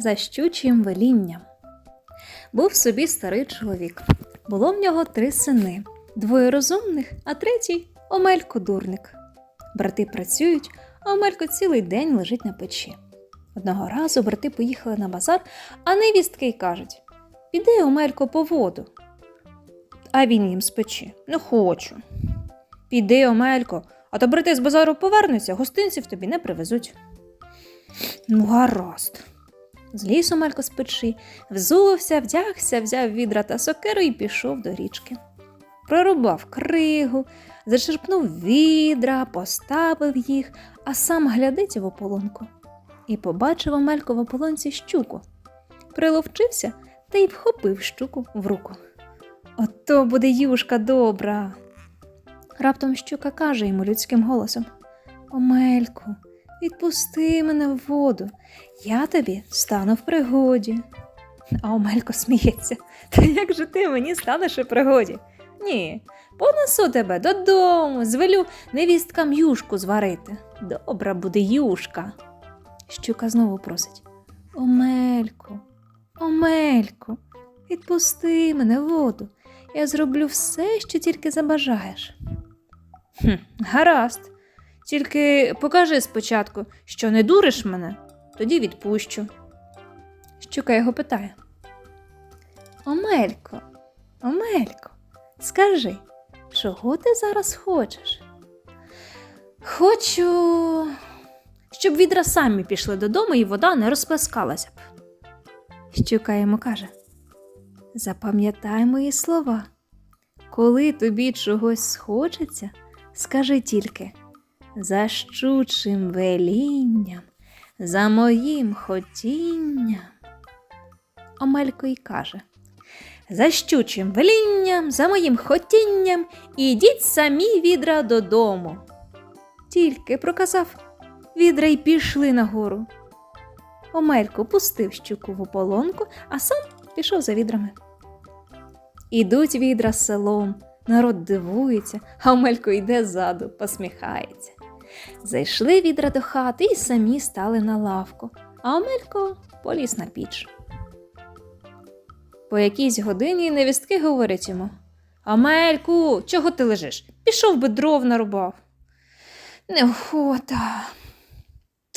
за щучим велінням. Був собі старий чоловік. Було в нього три сини: двоє розумних, а третій Омелько дурник. Брати працюють, а Омелько цілий день лежить на печі. Одного разу брати поїхали на базар, а невістки й кажуть: Піди, Омелько, по воду. А він їм з печі. Не хочу. Піди, Омелько, а то брати з базару повернуться, гостинців тобі не привезуть. Ну, гаразд. Зліз Омелько з печі, взувся, вдягся, взяв відра та сокиру і пішов до річки. Прорубав кригу, зачерпнув відра, поставив їх, а сам глядить в ополонку. І побачив Омелько в ополонці щуку. Приловчився та й вхопив щуку в руку. Ото буде юшка добра. Раптом щука каже йому людським голосом: Омельку, відпусти мене в воду, я тобі стану в пригоді. А Омелько сміється. Та як же ти мені станеш у пригоді? Ні, понесу тебе додому, звелю невісткам юшку зварити. Добра буде юшка. Щука знову просить: Омельку, Омельку, відпусти мене в воду. Я зроблю все, що тільки забажаєш. Хм, гаразд. Тільки покажи спочатку, що не дуриш мене, тоді відпущу. Щука його питає. Омелько, Омелько, скажи, чого ти зараз хочеш? Хочу, щоб відра самі пішли додому і вода не розплескалася б. Щука йому каже: Запам'ятай мої слова. Коли тобі чогось схочеться, скажи тільки за щучим велінням, за моїм хотінням. Омелько й каже За щучим велінням, за моїм хотінням, ідіть самі відра додому. Тільки проказав, відра й пішли нагору. Омелько пустив щуку в ополонку, а сам пішов за відрами. Ідуть відра селом, народ дивується, а Омелько йде ззаду, посміхається. Зайшли відра до хати і самі стали на лавку, а Омелько поліз на піч. По якійсь годині невістки говорять йому Омельку, чого ти лежиш? Пішов би дров нарубав. Неохота.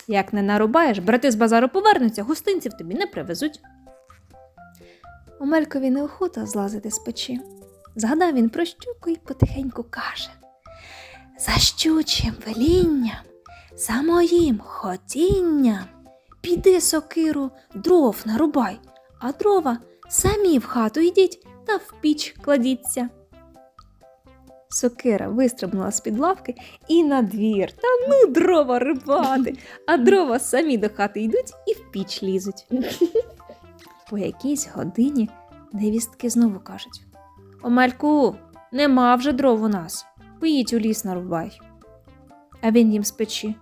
Як не нарубаєш, брати з базару повернуться, гостинців тобі не привезуть. Омелькові неохота злазити з печі. Згадав він про щуку і потихеньку каже За щучим велінням, за моїм хотінням, піди сокиру, дров нарубай, а дрова самі в хату йдіть та в піч кладіться. Сокира вистрибнула з-під лавки і на двір. Та ну дрова рибати, а дрова самі до хати йдуть і в піч лізуть. По якійсь годині невістки знову кажуть Омельку, нема вже дров у нас. Поїдь у ліс нарубай. А він їм з печі.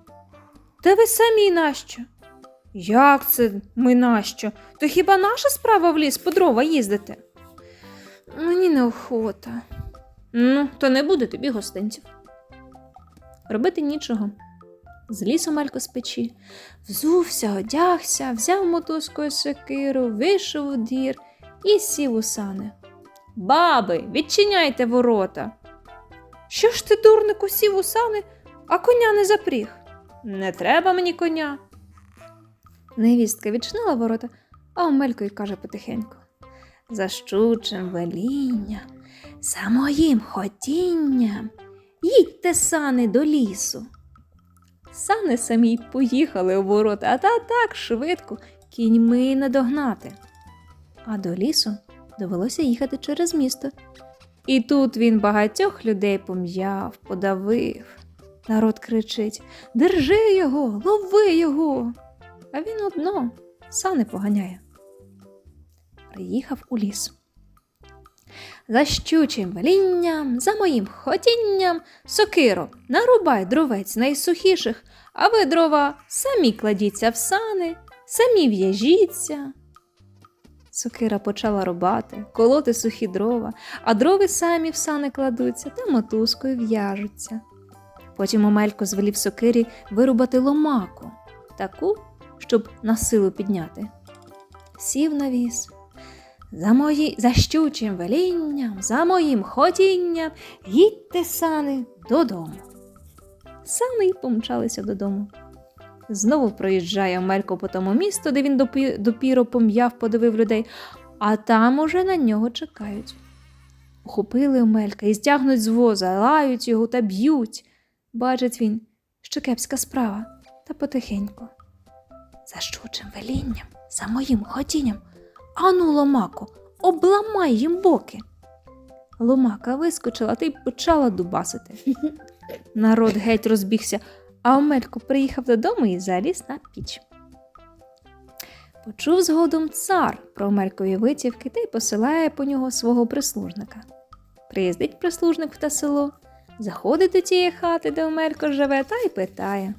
Та ви самі нащо? Як це ми нащо? То хіба наша справа в ліс по дрова їздити? Мені неохота. Ну, то не буде тобі гостинців. Робити нічого. Зліз Омелько з печі, взувся, одягся, взяв мотузкою секиру, вийшов у двір і сів у сани. Баби, відчиняйте ворота. Що ж ти, дурнику, сів у сани, а коня не запріг? Не треба мені коня. Невістка відчинила ворота, а Омелько й каже потихеньку. За щучим велінням, за моїм хотінням, їдьте сани до лісу. Сани самі поїхали у ворота, а та так швидко кіньми не догнати. А до лісу довелося їхати через місто. І тут він багатьох людей пом'яв, подавив. Народ кричить Держи його, лови його. А він одно сани поганяє. Приїхав у ліс. За щучим велінням, за моїм хотінням, сокиро, нарубай дровець найсухіших, а ви дрова самі кладіться в сани, самі в'яжіться. Сокира почала рубати, колоти сухі дрова, а дрови самі в сани кладуться та мотузкою в'яжуться. Потім Омелько звелів сокирі вирубати ломаку, таку, щоб на силу підняти. сів на віз. За, мої... за щучим велінням, за моїм хотінням, їдьте сани додому. Сани й помчалися додому. Знову проїжджає Омелько по тому місту, де він допі... допіро пом'яв, подивив людей, а там уже на нього чекають. Ухопили Омелька і стягнуть з воза, лають його та б'ють. Бачить він, що кепська справа, та потихеньку. За щучим велінням, за моїм хотінням, ану, ломако, обламай їм боки. Ломака вискочила та й почала дубасити. Народ геть розбігся, а Омелько приїхав додому і заліз на піч. Почув згодом цар про Омелькові витівки та й посилає по нього свого прислужника. Приїздить прислужник в те село, заходить до тієї хати, де Омелько живе, та й питає.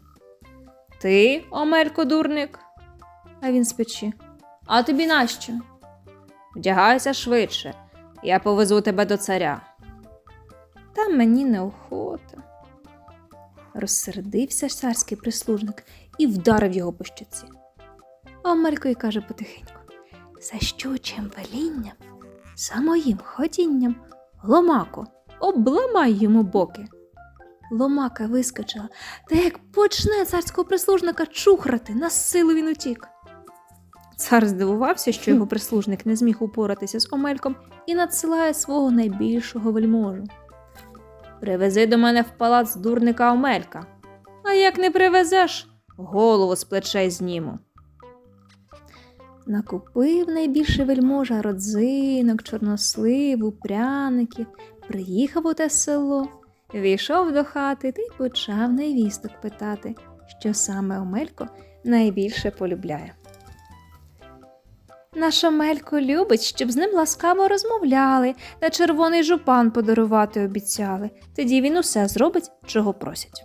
Ти, Омелько, дурник? А він з печі. А тобі нащо? Вдягайся швидше, я повезу тебе до царя. Та мені неохота. Розсердився царський прислужник і вдарив його по щоці. А Омелько й каже потихеньку: За щучим велінням, за моїм ходінням, ломако, обламай йому боки. Ломака вискочила, та як почне царського прислужника чухрати, на силу він утік. Цар здивувався, що його прислужник не зміг упоратися з Омельком і надсилає свого найбільшого вельможу. Привези до мене в палац дурника Омелька, а як не привезеш, голову з плечей зніму. Накупив найбільший вельможа родзинок, чорносливу, пряників, приїхав у те село, війшов до хати та й почав невісток питати, що саме Омелько найбільше полюбляє. Наш Омелько любить, щоб з ним ласкаво розмовляли та червоний жупан подарувати обіцяли. Тоді він усе зробить, чого просять.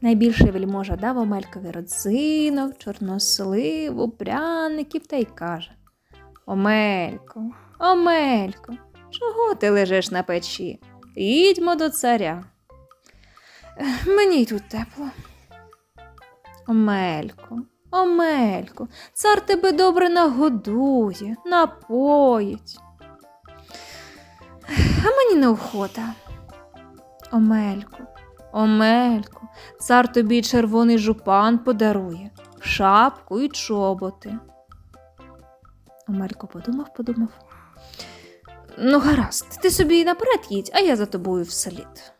Найбільший вельможа дав Омелькові родзинок, чорносливу, пряників та й каже Омелько, Омелько, чого ти лежиш на печі? Їдьмо до царя. Мені й тут тепло. Омелько, Омелько, цар тебе добре нагодує, напоїть. А мені неохота. Омелько, Омелько, цар тобі червоний жупан подарує, шапку і чоботи. Омелько подумав, подумав. Ну, гаразд, ти собі наперед їдь, а я за тобою вслід.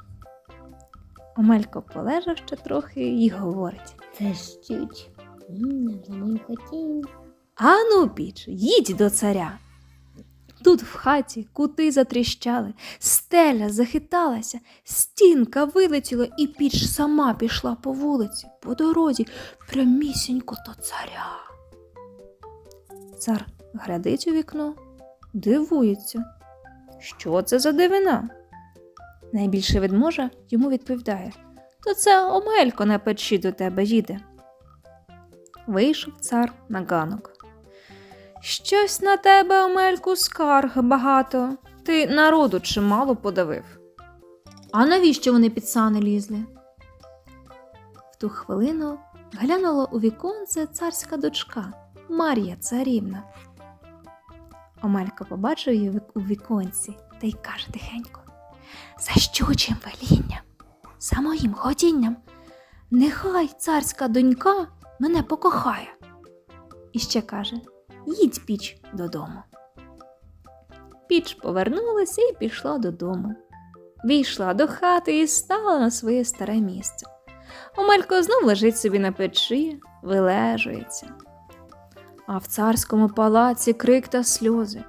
Омелько полежав ще трохи і говорить. Це щуть. Інна за моїм хотінням. Ану, піч, їдь до царя. Тут в хаті кути затріщали, стеля захиталася, стінка вилетіла, і піч сама пішла по вулиці, по дорозі, прямісінько до царя. Цар глядить у вікно, дивується. Що це за дивина? Найбільше ведможа йому відповідає То це Омелько на печі до тебе їде. Вийшов цар на ганок. Щось на тебе, Омельку, скарг багато. Ти народу чимало подавив. А навіщо вони під сани лізли? В ту хвилину глянула у віконце царська дочка Мар'я царівна. Омелько побачив її у віконці та й каже тихенько: За щучим велінням, за моїм хотінням, нехай царська донька мене покохає. І ще каже: їдь піч додому. Піч повернулася і пішла додому. Війшла до хати і стала на своє старе місце. Омелько знов лежить собі на печі, вилежується. А в царському палаці крик та сльози.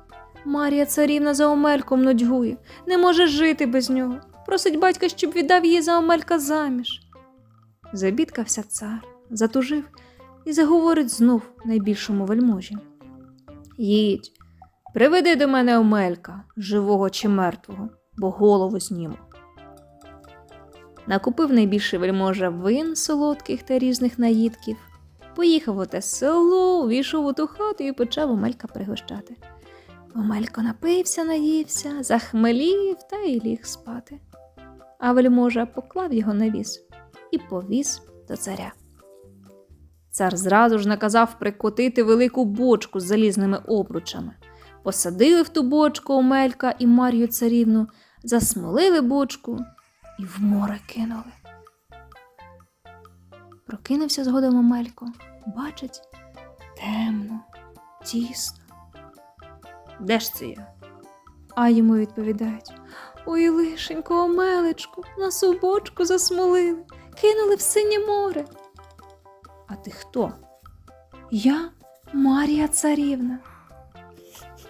Марія царівна за Омельком нудьгує, не може жити без нього. Просить батька, щоб віддав її за Омелька заміж. Забідкався цар, затужив і заговорить знов найбільшому вельможі. Їдь, приведи до мене Омелька, живого чи мертвого, бо голову зніму. Накупив найбільший вельможа вин солодких та різних наїдків, поїхав у те село, увійшов у ту хату і почав Омелька пригощати. Омелько напився, наївся, захмелів та й ліг спати. А вельможа поклав його на віз і повіз до царя. Цар зразу ж наказав прикотити велику бочку з залізними обручами. Посадили в ту бочку Омелька і Мар'ю царівну, засмолили бочку і в море кинули. Прокинувся згодом Омелько, бачить темно, тісно. Де ж це я? А йому відповідають: Ой, лишенько, Омелечку, нас у бочку засмолили, кинули в синє море. А ти хто? Я Марія царівна.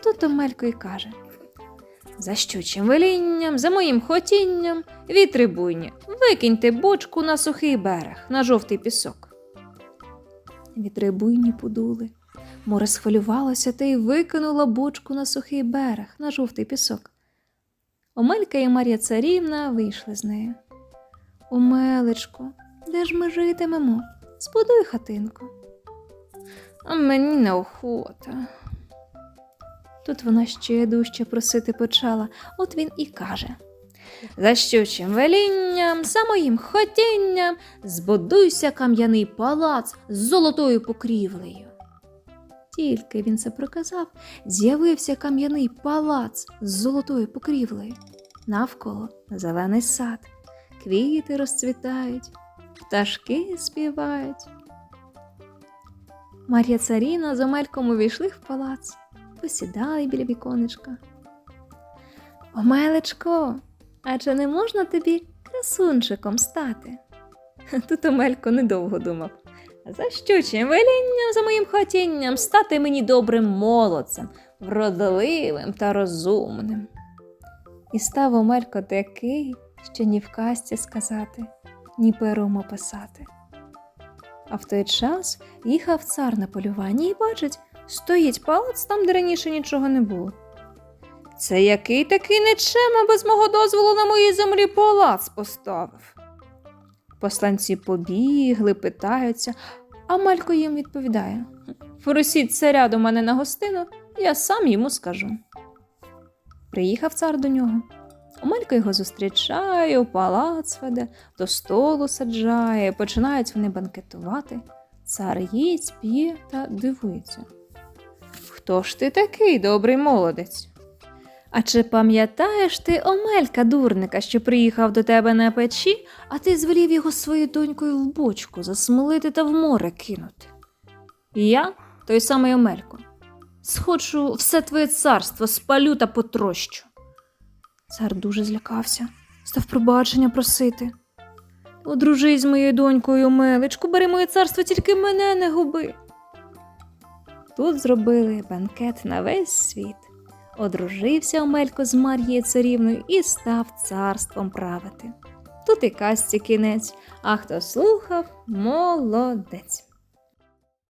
Тут Омелько й каже: За щучим велінням, за моїм хотінням, вітри буйні, викиньте бочку на сухий берег, на жовтий пісок. Вітри буйні подули. Море схвилювалося та й викинуло бочку на сухий берег, на жовтий пісок. Омелька і Марія царівна вийшли з нею. Омелечко, де ж ми житимемо? Збудуй хатинку. А мені неохота. Тут вона ще дужче просити почала, от він і каже. За щучим велінням, за моїм хотінням, збудуйся кам'яний палац з золотою покрівлею. Тільки він це проказав, з'явився кам'яний палац з золотою покрівлею. Навколо зелений сад, квіти розцвітають, пташки співають. Мар'я царіна з Омельком увійшли в палац, посідали біля віконечка. Омелечко, а чи не можна тобі красунчиком стати? Тут Омелько недовго думав. За щучим велінням, за моїм хотінням стати мені добрим молодцем, вродливим та розумним. І став Омелько такий, що ні в казці сказати, ні пером описати. А в той час їхав цар на полювання і бачить, стоїть палац там, де раніше нічого не було. Це який такий нечема без мого дозволу на моїй землі палац поставив. Посланці побігли, питаються, а Малько їм відповідає: Просіть царя до мене на гостину, я сам йому скажу. Приїхав цар до нього. Омелько його зустрічає, у палац веде, до столу саджає, починають вони банкетувати. Цар їсть, п'є та дивується. Хто ж ти такий, добрий молодець? А чи пам'ятаєш ти Омелька, дурника, що приїхав до тебе на печі, а ти звелів його своєю донькою в бочку засмолити та в море кинути? І я, той самий Омелько, схочу все твоє царство, спалю та потрощу. Цар дуже злякався, став пробачення просити. Одружись з моєю донькою, Омелечку, бери моє царство, тільки мене не губи. Тут зробили банкет на весь світ. Одружився Омелько з Мар'єю царівною і став царством правити. Тут і казці кінець, а хто слухав, молодець.